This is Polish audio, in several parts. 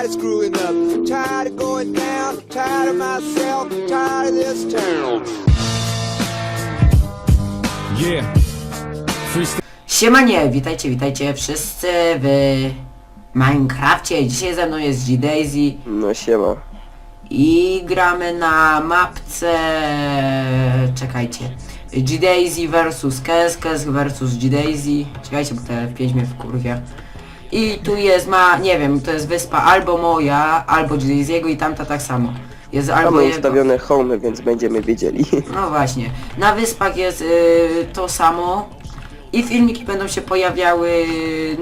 tired of screwing up, tired of going down, tired of myself, tired of this town. Yeah. Freestyle. Siemanie, witajcie, witajcie wszyscy w Minecrafcie. Dzisiaj ze mną jest G-Daisy No siema. i gramy na mapce... Czekajcie. G-Daisy versus Kes, Kes versus G-Daisy. Czekajcie, bo te 5 mnie wkurwia. I tu jest ma, nie wiem, to jest wyspa albo moja, albo G-Daisy'ego i tamta tak samo. Jest albo Mamy jego... ustawione home, więc będziemy wiedzieli. No właśnie. Na wyspach jest y, to samo. I filmiki będą się pojawiały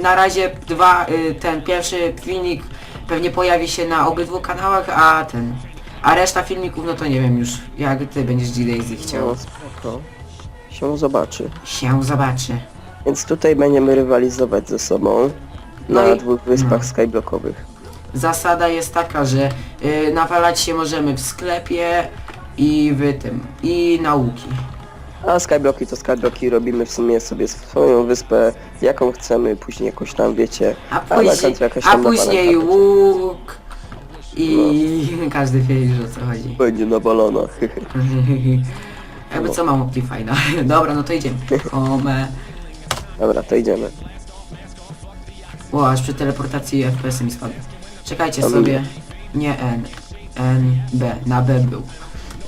na razie dwa, y, ten pierwszy filmik pewnie pojawi się na obydwu kanałach, a ten, a reszta filmików no to nie wiem już jak ty będziesz G-Daisy chciał. No spoko. Się zobaczy. Się zobaczy. Więc tutaj będziemy rywalizować ze sobą No na i- dwóch wyspach skyblockowych. Zasada jest taka, że y, nawalać się możemy w sklepie i w tym, i nauki. A skyblocki to skyblocki robimy w sumie sobie swoją wyspę, jaką chcemy, później jakoś tam wiecie. A na później, końcu jakaś a tam później łuk i każdy wie już o co chodzi. Będzie nawalona. Jakby co mam Optifine. Dobra, no to idziemy. Ome. Dobra, to idziemy. O, aż przy teleportacji FPS mi spadł. Czekajcie sobie. Nie N. N, B. Na B był.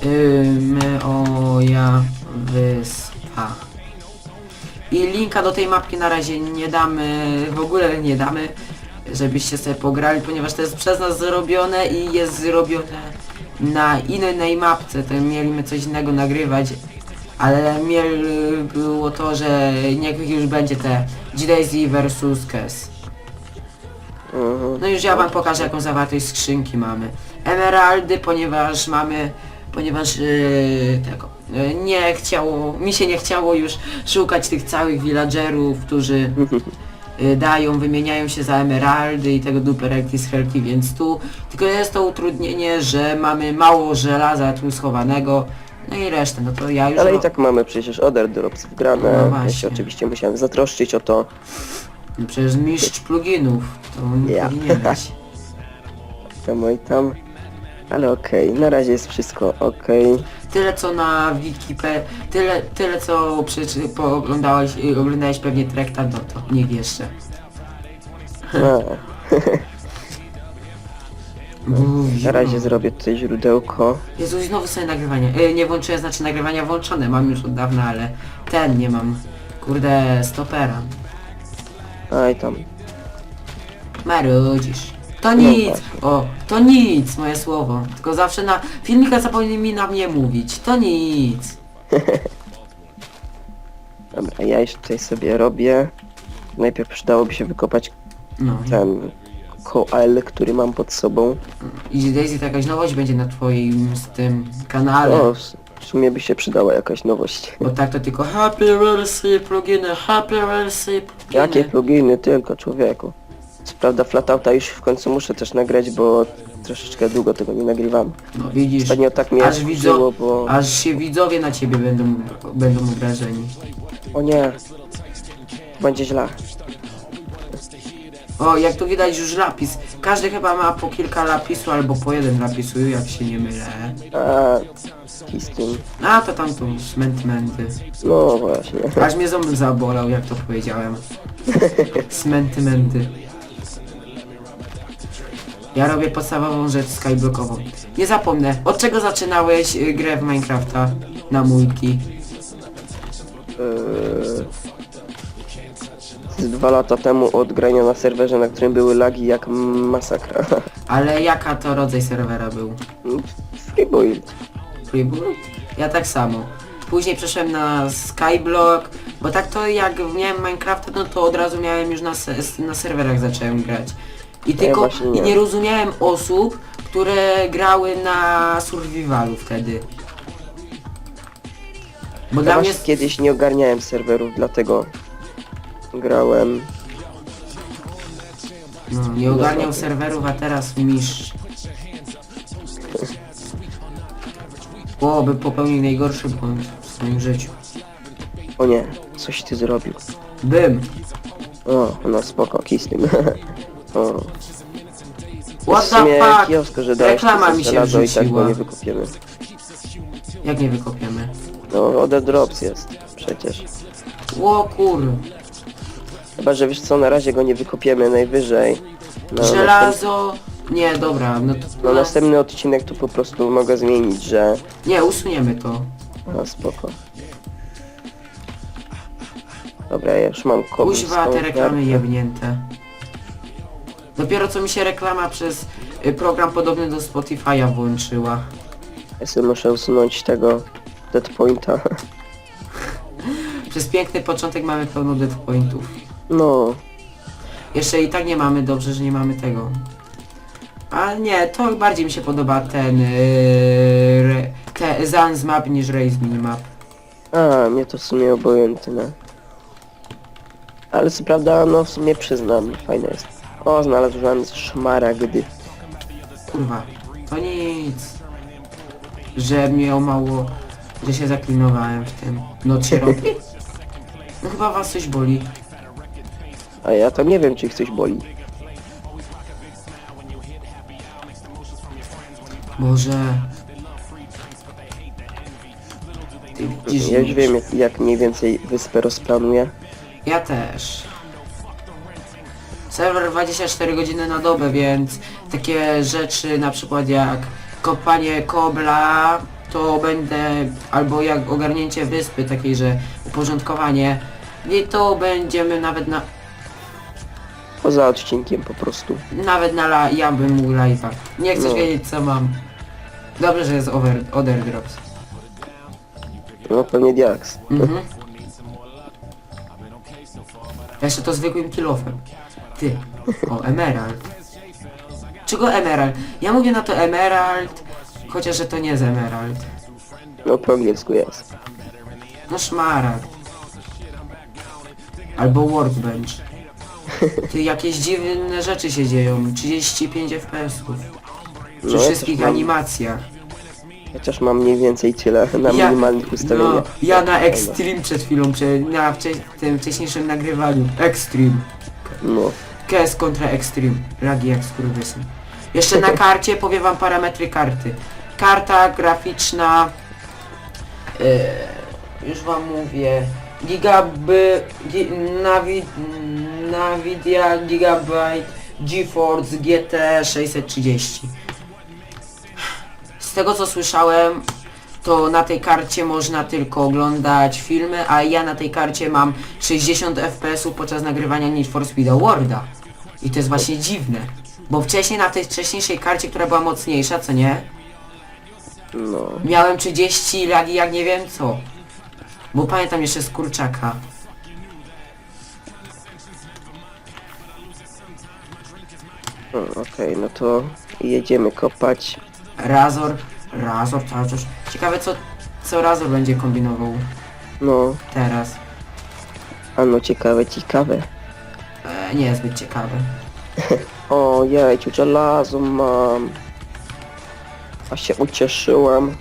Ym, o, ja, wyspa. I linka do tej mapki na razie nie damy, w ogóle nie damy, żebyście sobie pograli, ponieważ to jest przez nas zrobione i jest zrobione na innej mapce, to mieliśmy coś innego nagrywać, ale miel było to, że niech już będzie te G-Daisy versus Kes. No już ja wam pokażę jaką zawartość skrzynki mamy. Emeraldy, ponieważ mamy, ponieważ yy, tego, yy, nie chciało, mi się nie chciało już szukać tych całych villagerów, którzy yy, dają, wymieniają się za emeraldy i tego duperelki z helki, więc tu tylko jest to utrudnienie, że mamy mało żelaza tu schowanego, no i resztę, no to ja już... Ale i tak mamy przecież Other Drops wgrane. No ja właśnie. się oczywiście musiałem zatroszczyć o to. No przecież mistrz pluginów, to nie Ja. powinieneś. Tam i tam. Ale okej, na razie jest wszystko okej. Tyle co na Wikipedii, tyle, tyle co przeczy, pooglądałeś, y, oglądałeś pewnie traktat, no to nie wiesz jeszcze. A, Uff, Na razie zrobię tutaj źródełko. Jezu, znowu sobie nagrywanie. Y, nie włączyłem, znaczy nagrywania włączone, mam już od dawna, ale ten nie mam. Kurde, stopera. Aj tam. Marudzisz. To No nic! właśnie. O, to nic, moje słowo. Tylko zawsze na filmikach zapomnij mi na mnie mówić. To nic. Dobra, ja już tutaj sobie robię. Najpierw przydałoby się wykopać No. ten koal, który mam pod sobą. I Daisy to jakaś nowość będzie na twoim z tym kanale. O, w sumie by się przydała jakaś nowość. Bo tak to tylko Happy Relsy pluginy, Happy Relsy pluginy. Jakie pluginy tylko, człowieku. Co prawda Flatouta już w końcu muszę też nagrać, bo troszeczkę długo tego nie nagrywam. No widzisz, Ostatnio tak mnie aż, wkurzyło, widzo- bo... aż się widzowie na ciebie będą, będą obrażeni. O nie. Będzie źle. O, jak tu widać już lapis. Każdy chyba ma po kilka lapisu albo po jeden lapisu, jak się nie mylę. A, z tym. A to tam tu smentymenty. No właśnie. Aż mnie ząb zabolał, jak to powiedziałem. Smentymenty. Ja robię podstawową rzecz skyblockową. Nie zapomnę, od czego zaczynałeś y, grę w Minecrafta na multi? Eee, z dwa lata temu od grania na serwerze, na którym były lagi jak masakra. Ale jaka to rodzaj serwera był? Freebuild. Freeboot? Ja tak samo. Później przeszedłem na Skyblock, bo tak to jak miałem Minecrafta, no to od razu miałem już na, se na serwerach zacząłem grać. I tylko właśnie i nie. nie rozumiałem osób, które grały na survivalu wtedy. Bo Ja dla mnie właśnie kiedyś nie ogarniałem serwerów, dlatego grałem. no, nie ogarniał serwerów, a teraz mistrz. O, by popełnił najgorszy błąd w swoim życiu. O nie, coś ty zrobił. Bym. O, no spoko, tym. o, What the fuck? kijosko, że dałeś Reklama mi się żelazo i tak wrzuciła. go nie. Jak nie wykopiemy? No, Ode Drops jest przecież. Ło kur... Chyba, że wiesz co, na razie go nie wykopiemy najwyżej. No, Żelazo... Nie, dobra, no to... No następny odcinek to po prostu mogę zmienić, że... Nie, usuniemy to. No spoko. Dobra, ja już mam kogoś Kuźwa, te reklamy jebnięte. Dopiero co mi się reklama przez y, program podobny do Spotify'a włączyła. Ja sobie muszę usunąć tego deadpointa. Przez piękny początek mamy pełno deadpointów. No, Jeszcze i tak nie mamy, dobrze, że nie mamy tego. A nie, to bardziej mi się podoba ten... Yy, re, te Sans Map niż Race Minimap. a mnie to w sumie obojętne. Ale co prawda, no w sumie przyznam, fajne jest. O, znalazłem szmaragdy. Kurwa, to nic. Że mnie o mało... Że się zaklinowałem w tym. No się robi? No chyba was coś boli. A ja to nie wiem, czy ich coś boli. Boże. Ty widzisz Ja już nic. wiem, jak, jak mniej więcej wyspę rozplanuję. Ja też. Serwer 24 godziny na dobę, więc takie rzeczy na przykład jak kopanie kobla, to będę, albo jak ogarnięcie wyspy takiej, że uporządkowanie, i to będziemy nawet na, Poza odcinkiem po prostu. nawet na la, ja bym mógł live'a. Nie chcesz No. wiedzieć co mam. Dobrze, że jest over, other drops. No pewnie Diax. Mhm. Jeszcze to zwykłym kilofem. Ty. O, emerald. Czego emerald? Ja mówię na to emerald, chociaż że to nie jest emerald. No po angielsku jest. No szmaragd. Albo workbench. Ty, jakieś dziwne rzeczy się dzieją. 35 FPS-ów. Przy No, ja wszystkich mam- animacjach. Chociaż mam mniej więcej tyle na minimalnych ustawieniach. No, ja na Extreme przed chwilą, prze, na wcze, tym wcześniejszym nagrywaniu. Extreme. No. KS kontra Extreme. Lagi jak skurwysyn. Jeszcze na karcie powiem wam parametry karty. Karta graficzna... Yy, już wam mówię. Gigaby... Gi, Navi, Nvidia Gigabyte GeForce GT 630. Z tego co słyszałem, to na tej karcie można tylko oglądać filmy, a ja na tej karcie mam 60 fps podczas nagrywania Need for Speed Awarda. I to jest właśnie dziwne. Bo wcześniej na tej wcześniejszej karcie, która była mocniejsza, co nie? No. Miałem 30 lagi jak nie wiem co. Bo pamiętam jeszcze z kurczaka. Okej, no to jedziemy kopać. Razor, Razor cały czas. Ciekawe co, co Razor będzie kombinował No, teraz. a no ciekawe, ciekawe. E, nie jest zbyt ciekawe. O jejciu, żelazo mam. A się ucieszyłem.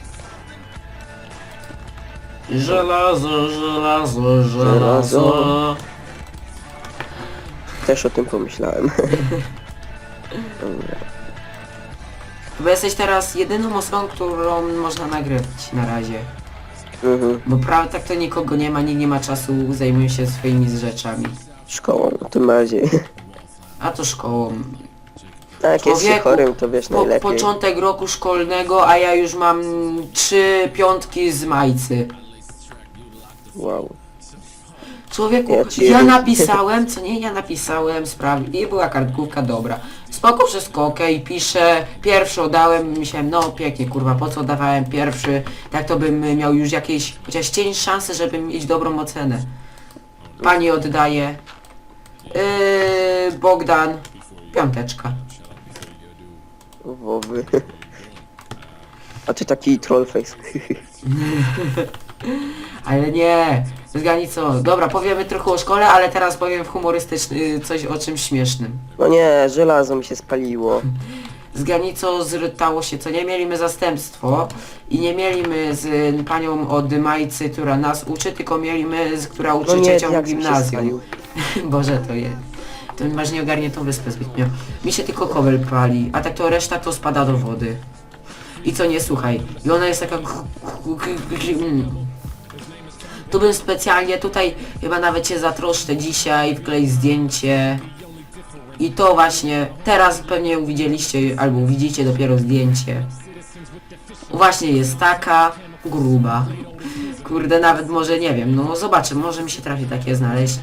Żelazo, żelazo, żelazo. Też o tym pomyślałem. Chyba jesteś teraz jedyną osobą, którą można nagrywać na razie. mhm. Bo prawda tak to nikogo nie ma, nikt nie ma czasu, zajmuje się swoimi rzeczami. Szkołą w tym razie. A to szkołą. A jak jest się Człowieku, chorym, to wiesz Po, najlepiej. początek roku szkolnego, a ja już mam trzy piątki z majcy. Wow. Człowieku, Ja ja, napisałem, co nie, ja napisałem sprawy i była kartkówka dobra. Spoko, wszystko okej, piszę, pierwszy oddałem, myślałem, no pięknie, kurwa, po co dawałem pierwszy, tak to bym miał już jakieś, chociaż cień szansy, żeby mieć dobrą ocenę. Pani oddaje. Yy, Bogdan, piąteczka. Wowy. A ty taki trollface. Ale nie, zgadnij co, dobra, powiemy trochę o szkole, ale teraz powiem humorystyczny, coś o czymś śmiesznym. No nie, żelazo mi się spaliło. z granicą zrytało się, co nie mieliśmy zastępstwo i nie mieliśmy z y, panią od Majcy, która nas uczy, tylko mieliśmy z która uczy No nie, trzecią jak mi się gimnazjum. spalił. Boże to jest. ten masz nie ogarnie tą wyspę zbytnio. Mi się tylko kowel pali, a tak to reszta to spada do wody. I co nie słuchaj. I ona jest taka... mm. Tu bym specjalnie tutaj chyba nawet się zatroszczę dzisiaj, wkleić zdjęcie. I to właśnie, teraz pewnie widzieliście, albo widzicie dopiero zdjęcie. Właśnie jest taka gruba. Kurde, nawet może nie wiem, no zobaczę, może mi się trafi takie znaleźć.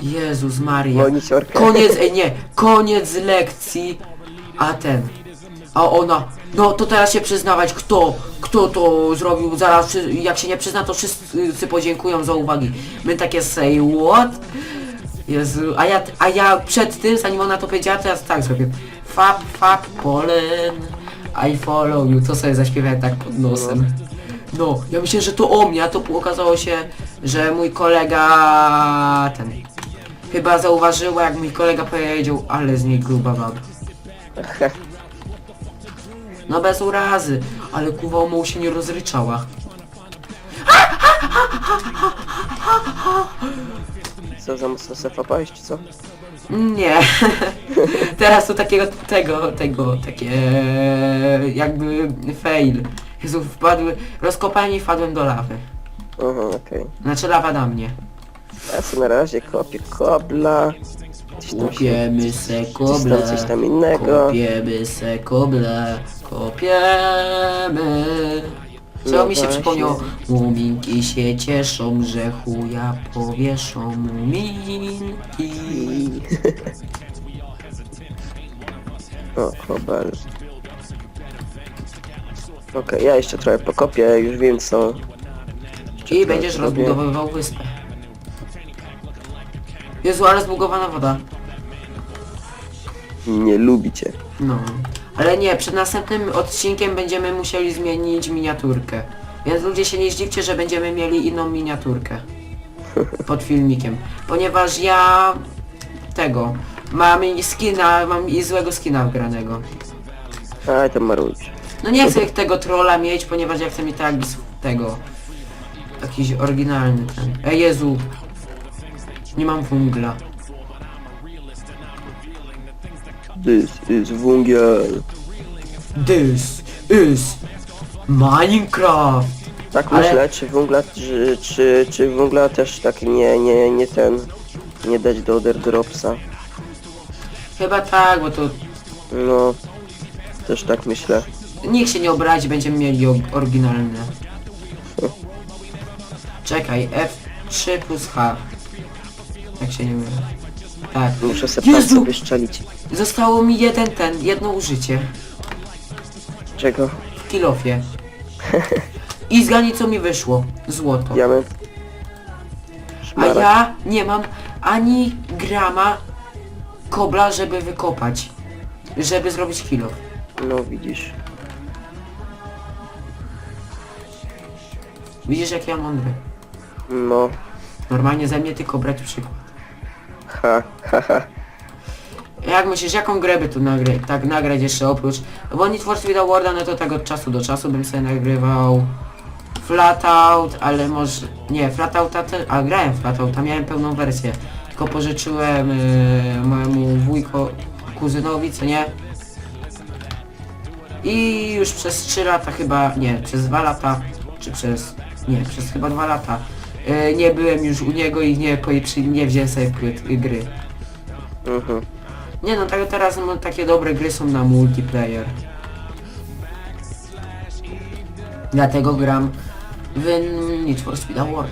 Jezus Maria. Koniec, ej nie, koniec lekcji, a ten, a ona, no to teraz się przyznawać, kto, kto to zrobił, zaraz, jak się nie przyzna, to wszyscy podziękują za uwagi. My takie say what? Jezu, a ja, a ja przed tym, zanim ona to powiedziała, teraz tak zrobię. Fab, fab, Polen, I follow you, to sobie zaśpiewałem tak pod nosem. No, ja myślę, że to o mnie, a to okazało się, że mój kolega, ten, chyba zauważyła, jak mój kolega powiedział, ale z niej gruba baba. No bez urazy, ale kuwa o się nie rozryczała. Co za mocno sefa paść, czy co? Nie. Teraz to takiego, tego, tego, takie jakby fail. Jezu, wpadły, rozkopanie i wpadłem do lawy. Aha, okej. Znaczy lawa na mnie. Ja sobie na razie kopię kobla. Coś tam się... Kopiemy se Coś tam, coś tam innego. Kopiemy se koble. Kopiemy. Co mi się przypomniało? Muminki się cieszą, że chuja powieszą muminki. O, kobel. Okej, ja jeszcze trochę pokopię, już wiem co. I będziesz zrobię? rozbudowywał wyspę. Jezu, ale zbugowana woda. Nie lubicie. No. Ale nie, przed następnym odcinkiem będziemy musieli zmienić miniaturkę. Więc ludzie się nie zdziwcie, że będziemy mieli inną miniaturkę. Pod filmikiem. Ponieważ ja... Tego... Mam i skina, mam i złego skina wgranego. A, to marudź. No nie chcę tego trolla mieć, ponieważ ja chcę mieć tak z tego... Jakiś oryginalny ten. Ej Jezu! Nie mam wungla. This is wungiel. This is Minecraft! Tak Ale- myślę, czy węgla, czy, czy, czy węgla też tak nie, nie, nie ten, nie dać do Other Dropsa. Chyba tak, bo to No, też tak myślę. nikt się nie obrazi, będziemy mieli oryginalne. Czekaj, F3 plus H. Jak się nie mylę. Tak. Muszę sobie Jezu! palce wyszczelić. Zostało mi jeden ten, jedno użycie. Czego? W kilofie. I zgadnij co mi wyszło. Złoto. Diament. A Szmaragd. ja nie mam ani grama kobla, żeby wykopać. Żeby zrobić kilo. No widzisz. Widzisz jak ja mądry. No, Normalnie ze mnie tylko brać przykład. ha, ha, ha. Jak myślisz, jaką grę by tu nagrać, tak nagrać jeszcze oprócz... Bo Need for Speed Awarda, no to tak od czasu do czasu bym sobie nagrywał Flatout, ale może... Nie, Flatouta te... A grałem Flatouta, miałem pełną wersję. Tylko pożyczyłem yy, mojemu wujko, kuzynowi, co nie? I już przez 3 lata chyba, nie, przez 2 lata, czy przez... Nie, przez chyba 2 lata yy, nie byłem już u niego i nie, nie wziąłem sobie płyt, gry. Mhm. Nie no, tak teraz no, takie dobre gry są na multiplayer. Dlatego gram w Need for Speed Award.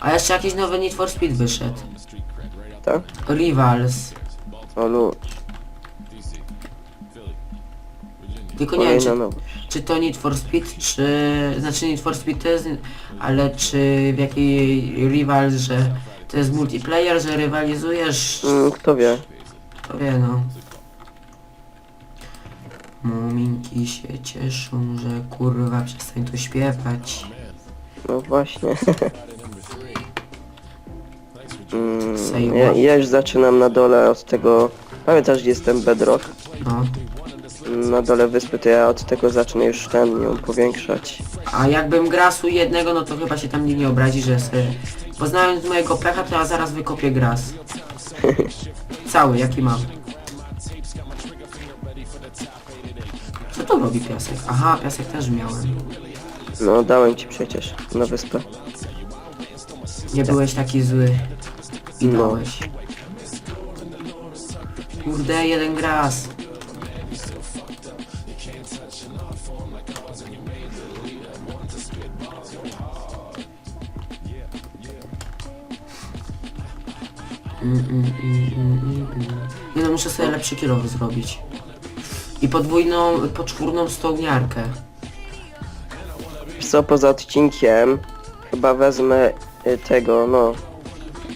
A jeszcze jakiś nowy Need for Speed wyszedł. Tak? Rivals. O lud. Tylko nie wiem, Kolejna czy, nowość. czy to Need for Speed, czy... Znaczy Need for Speed to jest... Ale czy w jakiej Rivals, że to jest multiplayer, że rywalizujesz Mm, kto wie? To wie no. Muminki się cieszą, że kurwa przestań tu śpiewać. No właśnie. mm, ja, ja już zaczynam na dole od tego... Pamiętasz gdzie jest ten bedrock? No. Na dole wyspy to ja od tego zacznę już ten ją powiększać. A jakbym grasu jednego, no to chyba się tam nikt nie obrazi, że se... Poznając mojego pecha, to ja zaraz wykopię gras. Cały, jaki mam. Co to robi piasek? Aha, piasek też miałem. No, dałem ci przecież na wyspę. Nie byłeś taki zły. I No. dałeś. Kurde, jeden gras. Mm, mm, mm, mm, mm, mm. Nie no, muszę sobie lepszy kilowy zrobić. I podwójną, poczwórną stołniarkę. Wiesz co, poza odcinkiem chyba wezmę y, tego, no.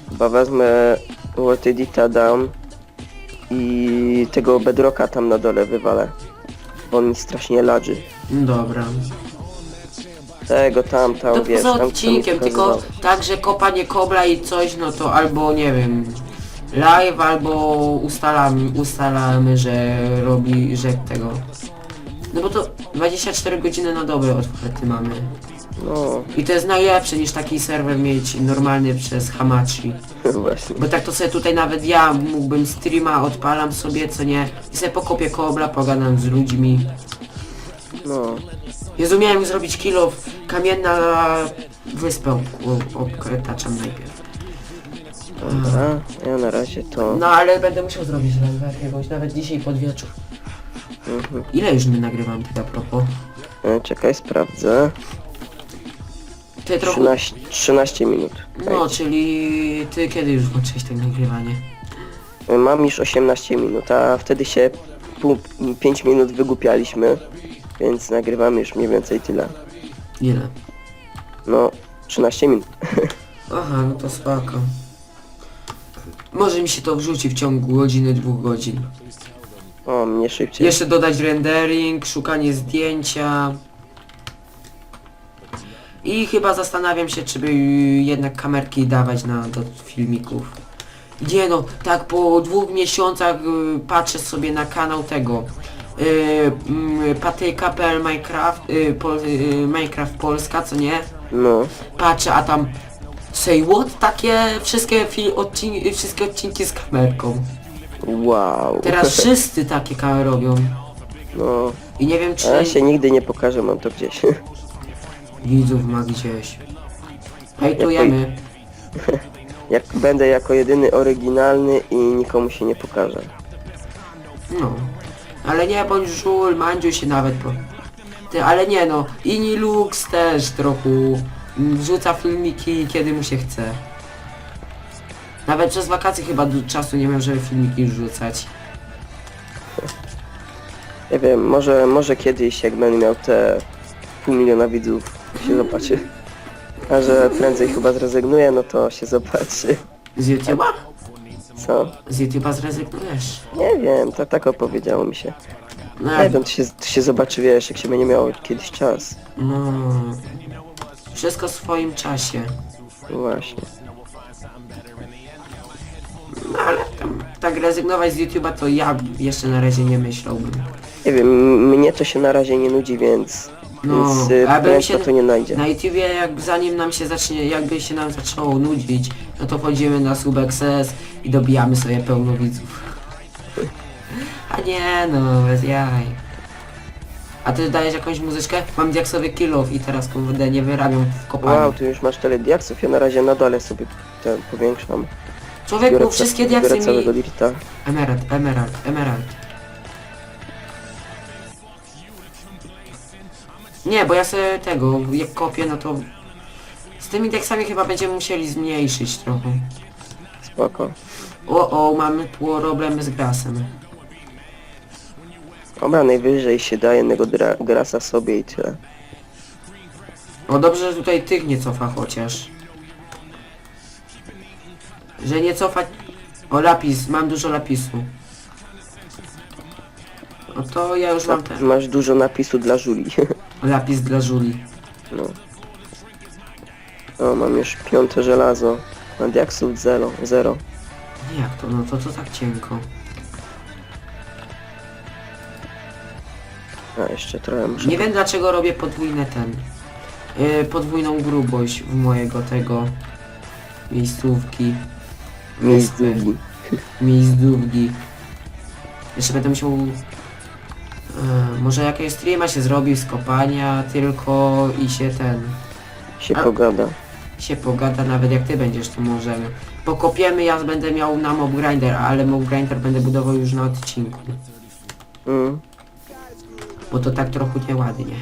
Chyba wezmę World Edita dam i tego bedrocka tam na dole wywalę. Bo on mi strasznie ladży. Dobra. Tego tam, tam, To wiesz, poza tam co mi odcinkiem, tylko tak, że kopanie kobla i coś, no to albo nie wiem, live, albo ustalamy, ustalamy, że robi, że tego. No bo to 24 godziny na dobę otwarty mamy. No, I to jest najlepsze niż taki serwer mieć normalny przez Hamachi. właśnie. Bo tak to sobie tutaj nawet ja mógłbym streama, odpalam sobie, co nie, i sobie pokopię kobla, pogadam z ludźmi. No, Jezu, miałem zrobić kilo kamienna wyspę obkretaczam najpierw. dobra. Ja na razie to... No ale będę musiał zrobić live jakiegoś, nawet dzisiaj pod wieczór. Mhm. Ile już my nagrywam tak a propos? E, Czekaj, sprawdzę. Ty trochę... 13, 13 minut. No, czyli ty kiedy już włączyłeś tak nagrywanie? E, Mam już 18 minut, a wtedy się pół, 5 minut wygłupialiśmy, więc nagrywamy już mniej więcej tyle. Ile? No, 13 minut. Aha, no to spoko. Może mi się to wrzuci w ciągu godziny, dwóch godzin. O, mnie szybciej. Jeszcze dodać rendering, szukanie zdjęcia. I chyba zastanawiam się, czy by jednak kamerki dawać na do filmików. Nie no, tak po dwóch miesiącach y, patrzę sobie na kanał tego patyka.pl Minecraft, y, pol, y, Minecraft Polska, co nie? No, Patrzę, a tam say what? Takie wszystkie, fi- odcin wszystkie odcinki z kamerką. wow. Teraz wszyscy takie kamery robią. No, I nie wiem czy... a ja się nigdy nie pokażę, mam to gdzieś. Widzów ma gdzieś. Hejtujemy. Jak będę jako jedyny oryginalny i nikomu się nie pokażę. No. Ale nie bądź żul, Mandziu się nawet po... Ty, ale nie no. Inni Lux też trochę mm, wrzuca filmiki kiedy mu się chce. Nawet przez wakacje chyba du- czasu nie miał, żeby filmiki wrzucać. Nie wiem, może, może kiedyś jak będę miał te pół miliona widzów, się zobaczy. A że prędzej chyba zrezygnuję, no to się zobaczy. Z YouTube'a? Co? Z YouTube'a zrezygnujesz. Nie wiem, tak, tak opowiedziało mi się. No, Nie wiem, to się, to się zobaczy, wiesz, jak się będzie miało kiedyś czas. no. Wszystko w swoim czasie. Właśnie. No ale tam, tak rezygnować z YouTube'a to ja jeszcze na razie nie myślałbym. Nie wiem, m- mnie to się na razie nie nudzi, więc... No, więc y, aby mi prędko się to nie najdzie. na YouTubie jak zanim nam się zacznie, jakby się nam zaczęło nudzić, no to wchodzimy na SubXS i dobijamy sobie pełno widzów. A nie no, bez jaj. A ty dajesz jakąś muzyczkę? Mam diaksowy kilof i teraz kurde nie wyrabiam w kopalni. Wow, tu już masz tyle diaksów, ja na razie na dole sobie ten powiększam. Człowieku, wszystkie diaksy całego mi... dirta. Emerald, emerald, emerald. Nie, bo ja sobie tego, jak kopię, no to... Z tymi diaksami chyba będziemy musieli zmniejszyć trochę. Spoko. O, o, mamy problemy z grasem. Dobra, najwyżej się da jednego dra- grasa sobie i tyle. O, dobrze, że tutaj tych nie cofa chociaż. Że nie cofać... O, lapis, mam dużo lapisu. No to ja już mam ten. Masz dużo napisu dla Żuli. Lapis dla Żuli. No. O, mam już piąte żelazo. Na diaksów zero. zero. Jak to? No to to tak cienko. A, jeszcze trochę muszę... Nie wiem dlaczego robię podwójne ten. Yy, podwójną grubość w mojego tego miejscówki. Miejscówki. miejsc długi. Jeszcze będę musiał... E, może jakieś streama się zrobi z kopania tylko i się ten... Się A- pogada. się pogada nawet jak ty będziesz to możemy. Pokopiemy, ja będę miał na mob grinder, ale mob grinder będę budował już na odcinku. Mm. Bo to tak trochę nieładnie.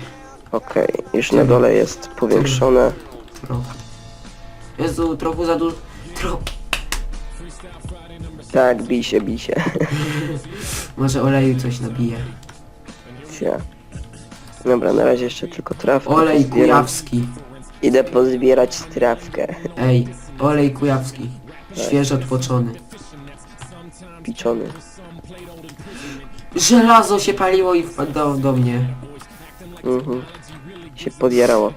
Okej, już na dole jest powiększone. Trochę. Jezu, trochę za dużo. Tro... Tak, bij się, bij się. Może oleju coś nabije. Dobra, na razie jeszcze tylko trawkę. Olej pozbieram. kujawski. Idę pozbierać trawkę. Ej, olej kujawski. Świeżo tłoczony. Piczony. Żelazo się paliło i wpadało do mnie. Mhm. Się podjarało.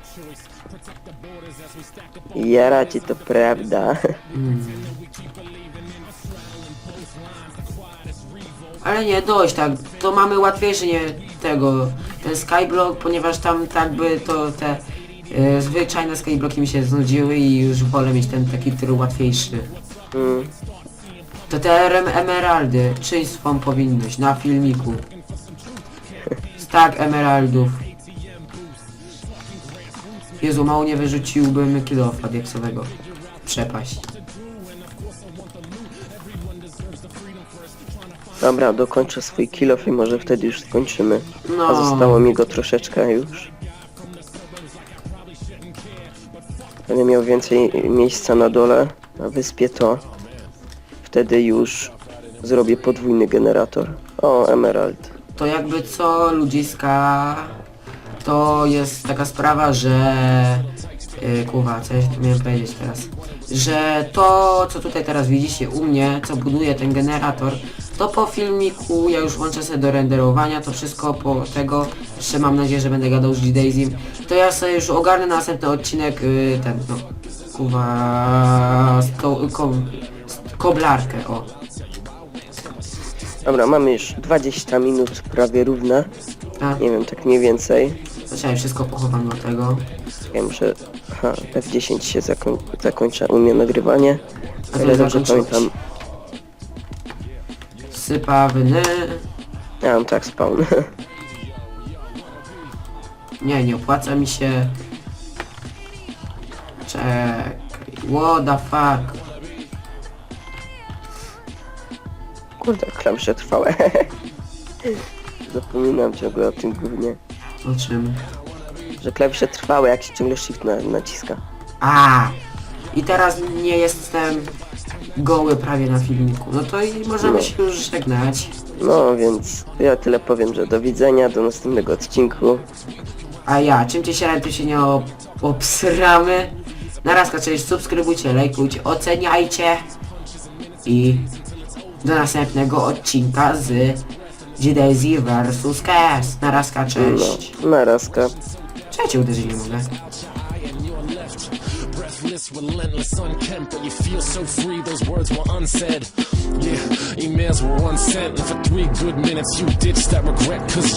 Jara ci to prawda. Mm. Ale nie, dość tak, to mamy łatwiejszy nie tego, ten skyblock, ponieważ tam tak by to te e, zwyczajne skyblocki mi się znudziły i już wolę mieć ten taki tryb łatwiejszy. Mm. To te RM emeraldy, czyń swą powinność na filmiku. Stack emeraldów. Jezu, mało nie wyrzuciłbym kilofa dieksowego. Przepaść. Dobra, dokończę swój kill off i może wtedy już skończymy. No. A zostało mi go troszeczkę już. Będę miał więcej miejsca na dole, na wyspie to. Wtedy już zrobię podwójny generator. O, emerald. To jakby co ludziska to jest taka sprawa, że yy, kurwa, co ja tu miałem powiedzieć teraz, że to co tutaj teraz widzicie u mnie, co buduje ten generator, to po filmiku ja już włączę sobie do renderowania, to wszystko po tego, jeszcze mam nadzieję, że będę gadał z G-Daisy, to ja sobie już ogarnę następny odcinek, yy, ten no, kurwa, z ko, koblarkę, o. Dobra, mamy już 20 minut prawie równe. Nie wiem, tak mniej więcej. zacząłem wszystko pochowam do tego. Wiem, że aha, F10 się zakoń zakończa u mnie nagrywanie. A O to ile dobrze pamiętam. Sypawny. Ja mam tak spawn. Nie, nie opłaca mi się. Czekaj. What the fuck? Kurde, klawisze trwałe. Zapominam ciągle o tym głównie. O czym? Że klawisze trwałe, jak się ciągle shift na naciska. A! I teraz nie jestem goły prawie na filmiku. No to i możemy No. się już żegnać. No więc ja tyle powiem, że do widzenia, do następnego odcinku. A ja, czym cię się tu się nie ob obsramy? Na raz cześć, subskrybujcie, lajkujcie, oceniajcie. I do następnego odcinka z G-Daisy vs. KS. Na raz cześć. No, narazka. Czy ja cię uderzyć nie mogę? Relentless, unkempt, but you feel so free. Those words were unsaid. Yeah, emails were unsent. And for three good minutes, you ditched that regret, cause